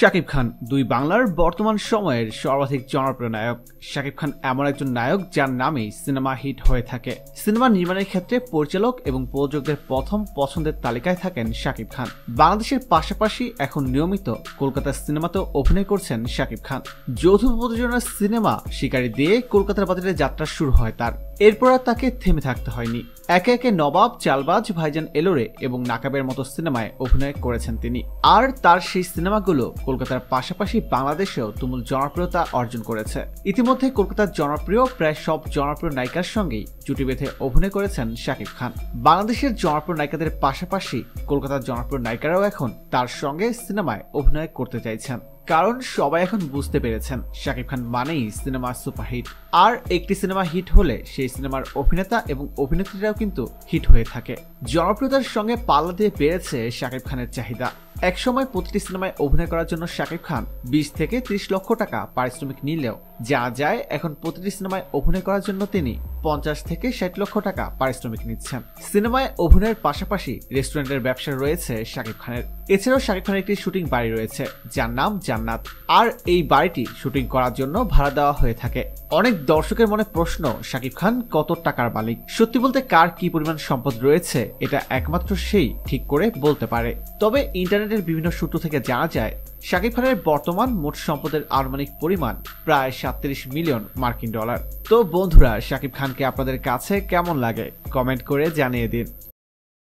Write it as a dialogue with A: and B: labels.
A: শাকিব খান, দুই বাংলার বর্তমান সময়ের সর্বাধিক জনপ্রিয় নায়ক। শাকিব খান এমন একজন নায়ক যার নামেই সিনেমা হিট হয়ে থাকে। সিনেমা নির্মাণের ক্ষেত্রে পরিচালক এবং প্রযোজকদের প্রথম পছন্দের তালিকায় থাকেন শাকিব খান। বাংলাদেশের পাশাপাশি এখন নিয়মিত কলকাতার সিনেমাতেও অভিনয় করছেন শাকিব খান। যৌথ প্রযোজনার সিনেমা শিকারি দিয়ে কলকাতার বাজারে যাত্রা শুরু হয় তার। এরপর আর তাকে থেমে থাকতে হয়নি। একে একে নবাব, চালবাজ, ভাইজান এলোরে এবং নাকাবের মতো সিনেমায় অভিনয় করেছেন তিনি। আর তার সেই সিনেমাগুলো কলকাতার পাশাপাশি বাংলাদেশেও তুমুল জনপ্রিয়তা অর্জন করেছে। ইতিমধ্যে কলকাতার জনপ্রিয়, প্রায় সব জনপ্রিয় নায়িকার সঙ্গেই জুটি বেঁধে অভিনয় করেছেন শাকিব খান। বাংলাদেশের জনপ্রিয় নায়িকাদের পাশাপাশি কলকাতার জনপ্রিয় নায়িকারাও এখন তার সঙ্গে সিনেমায় অভিনয় করতে চাইছেন। কারণ সবাই এখন বুঝতে পেরেছেন, শাকিব খান মানেই সিনেমা সুপারহিট। আর একটি সিনেমা হিট হলে সেই সিনেমার অভিনেতা এবং অভিনেত্রীরাও কিন্তু হিট হয়ে থাকে। জনপ্রিয়তার সঙ্গে পাল্লা দিয়ে বেড়েছে শাকিব খানের চাহিদা। একসময় প্রতিটি সিনেমায় অভিনয় করার জন্য শাকিব খান বিশ থেকে ত্রিশ লক্ষ টাকা পারিশ্রমিক নিলেও যা যায় এখন প্রতিটি সিনেমায় অভিনয় করার জন্য তিনি পঞ্চাশ থেকে ষাট লক্ষ টাকা পারিশ্রমিক নিচ্ছেন। সিনেমায় অভিনয়ের পাশাপাশি রেস্টুরেন্টের ব্যবসা রয়েছে শাকিব খানের। এছাড়াও শাকিব খানের একটি শুটিং বাড়ি রয়েছে, যার নাম জান্নাত। আর এই বাড়িটি শুটিং করার জন্য ভাড়া দেওয়া হয়ে থাকে। অনেক দর্শকের মনে প্রশ্ন, শাকিব খান কত টাকার মালিক? সত্যি বলতে কার কি পরিমাণ সম্পদ রয়েছে, এটা একমাত্র সেই ঠিক করে বলতে পারে। তবে ইন্টারনেটের বিভিন্ন সূত্র থেকে জানা যায়, শাকিব খানের বর্তমান মোট সম্পদের আনুমানিক পরিমাণ প্রায় সাতত্রিশ মিলিয়ন মার্কিন ডলার। তো বন্ধুরা, শাকিব খানকে আপনাদের কাছে কেমন লাগে? কমেন্ট করে জানিয়ে দিন।